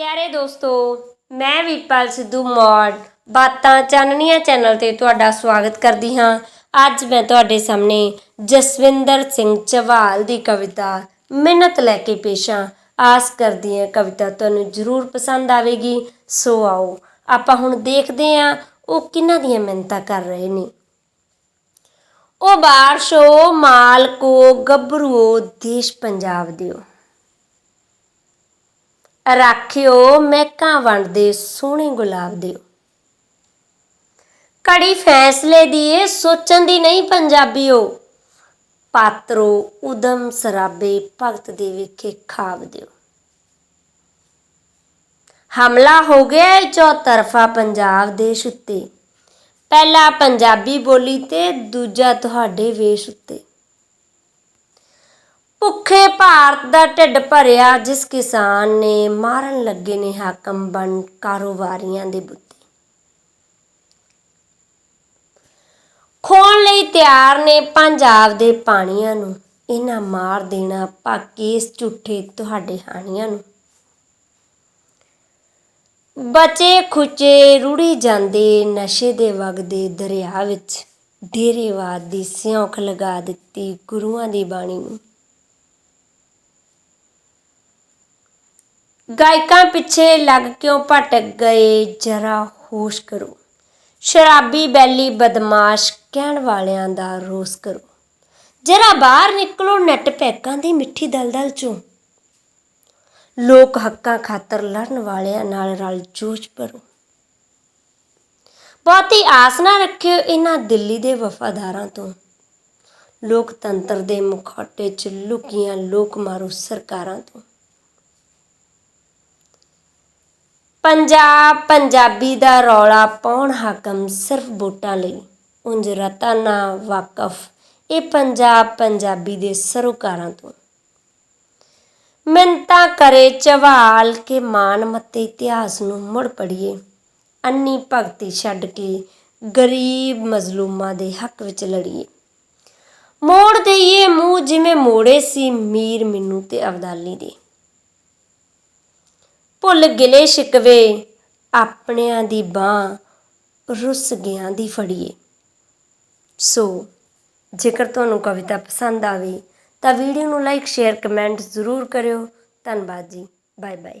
ਪਿਆਰੇ ਦੋਸਤੋ, ਮੈਂ ਵੀਰਪਾਲ ਸਿੱਧੂ ਮੌੜ, ਬਾਤਾਂ ਚਾਨਣੀਆਂ ਚੈਨਲ ਤੇ ਤੁਹਾਡਾ ਸਵਾਗਤ ਕਰਦੀ ਹਾਂ। ਅੱਜ ਮੈਂ ਤੁਹਾਡੇ ਸਾਹਮਣੇ ਜਸਵਿੰਦਰ ਸਿੰਘ ਚਵਾਲ ਦੀ ਕਵਿਤਾ ਮਿਹਨਤ ਲੈ ਕੇ ਪੇਸ਼ਾਂ ਆਸ ਕਰਦੀ ਹਾਂ ਕਵਿਤਾ ਤੁਹਾਨੂੰ ਜ਼ਰੂਰ ਪਸੰਦ ਆਵੇਗੀ। ਸੋ ਆਓ, ਆਪਾਂ ਹੁਣ ਦੇਖਦੇ ਹਾਂ ਉਹ ਕਿਹਨਾਂ ਦੀਆਂ ਮਿਹਨਤਾਂ ਕਰ ਰਹੇ ਨੇ। ਉਹ ਬਾਰਸ਼ੋ ਮਾਲ ਕੋ ਗੱਭਰੂਓ ਦੇਸ਼ ਪੰਜਾਬ ਦਿਓ। ਰਾਖਿਓ ਮਹਿਕਾਂ ਵੰਡਦੇ, ਸੋਹਣੇ ਗੁਲਾਬ ਦਿਓ। ਕੜੀ ਫੈਸਲੇ ਦੀ ਏ ਸੋਚਣ ਦੀ ਨਹੀਂ ਪੰਜਾਬੀਓ। ਪਾਤਰੋ, ਉਦਮ ਸਰਾਬੇ, ਭਗਤ ਦੇ ਵਿਖੇ ਖਾਬ ਦਿਓ। ਹਮਲਾ ਹੋ ਗਿਆ ਏ ਚੌਤਰਫਾ ਪੰਜਾਬ ਦੇਸ਼ ਉੱਤੇ। ਪਹਿਲਾ ਪੰਜਾਬੀ ਬੋਲੀ ਤੇ, ਦੂਜਾ ਤੁਹਾਡੇ ਵੇਸ਼ ਉੱਤੇ। ਭੁੱਖੇ ਭਾਰਤ ਦਾ ਢਿੱਡ ਭਰਿਆ, ਜਿਸ ਕਿਸਾਨ ਨੇ ਮਾਰਨ ਲੱਗੇ ਨੇ ਹਾਕਮ ਬਣ ਕਾਰੋਬਾਰੀਆਂ ਦੇ ਬੁੱਤੇ ਖੋਣ ਲਈ ਤਿਆਰ ਨੇ ਪੰਜਾਬ ਦੇ ਪਾਣੀਆਂ ਨੂੰ। ਇਹਨਾਂ ਮਾਰ ਦੇਣਾ ਪਾਕੀਸ ਝੂਠੇ ਤੁਹਾਡੇ ਹਾਣੀਆਂ ਨੂੰ। ਬਚੇ ਖੁਚੇ ਰੁੜੀ ਜਾਂਦੇ ਨਸ਼ੇ ਦੇ ਵਗਦੇ ਦਰਿਆ ਵਿੱਚ। ਡੇਰੇਵਾਦ ਦੀ ਸਿਉਂਖ ਲਗਾ ਦਿੱਤੀ ਗੁਰੂਆਂ ਦੀ ਬਾਣੀ ਨੂੰ। ਗਾਇਕਾਂ ਪਿੱਛੇ ਲੱਗ ਕਿਉਂ ਭਟਕ ਗਏ? ਜਰਾ ਹੋਸ਼ ਕਰੋ। ਸ਼ਰਾਬੀ ਬੈਲੀ ਬਦਮਾਸ਼ ਕਹਿਣ ਵਾਲਿਆਂ ਦਾ ਰੋਸ ਕਰੋ। ਜਰਾ ਬਾਹਰ ਨਿਕਲੋ ਨੱਟ ਪੈਕਾਂ ਦੀ ਮਿੱਠੀ ਦਲਦਲ ਚੋਂ। ਲੋਕ ਹੱਕਾਂ ਖਾਤਰ ਲੜਨ ਵਾਲਿਆਂ ਨਾਲ ਰਲ ਜੋਸ਼ ਭਰੋ। ਬਹੁਤੀ ਆਸ ਨਾ ਰੱਖਿਓ ਇਹਨਾਂ ਦਿੱਲੀ ਦੇ ਵਫਾਦਾਰਾਂ ਤੋਂ। ਲੋਕਤੰਤਰ ਦੇ ਮੁਖੌਟੇ 'ਚ ਲੁਕੀਆਂ ਲੋਕ ਮਾਰੂ ਸਰਕਾਰਾਂ ਤੋਂ। ਪੰਜਾਬ, ਪੰਜਾਬੀ ਦਾ ਰੌਲਾ ਪਾਉਣ ਹਾਕਮ ਸਿਰਫ ਵੋਟਾਂ ਲਈ। ਉਂਝ ਰਤਾ ਨਾ ਵਾਕਫ, ਇਹ ਪੰਜਾਬ ਪੰਜਾਬੀ ਦੇ ਸਰੋਕਾਰਾਂ ਤੋਂ। ਮਿੰਤਾ ਕਰੇ ਚਵਾਲ ਕੇ ਮਾਨ ਮੱਤੇ ਇਤਿਹਾਸ ਨੂੰ ਮੁੜ ਪੜੀਏ ਅੰਨੀ ਭਗਤੀ ਛੱਡ ਕੇ ਗਰੀਬ ਮਜ਼ਲੂਮਾਂ ਦੇ ਹੱਕ ਵਿੱਚ ਲੜੀਏ। ਮੋੜ ਦਈਏ ਮੂੰਹ ਜਿਵੇਂ ਮੋੜੇ ਸੀ ਮੀਰ ਮੈਨੂੰ ਤੇ ਅਬਦਾਲੀ ਦੇ। ਭੁੱਲ ਗਿਲੇ ਸ਼ਿਕਵੇ। ਆਪਣਿਆਂ ਦੀ ਬਾਹ ਰੁੱਸ ਗਿਆਂ ਦੀ ਫੜੀਏ। ਸੋ, ਜੇਕਰ ਤੁਹਾਨੂੰ ਕਵਿਤਾ ਪਸੰਦ ਆਵੇ ਤਾਂ ਵੀਡੀਓ ਨੂੰ ਲਾਈਕ, ਸ਼ੇਅਰ, ਕਮੈਂਟ ਜ਼ਰੂਰ ਕਰਿਓ। ਧੰਨਵਾਦ ਜੀ। Bye bye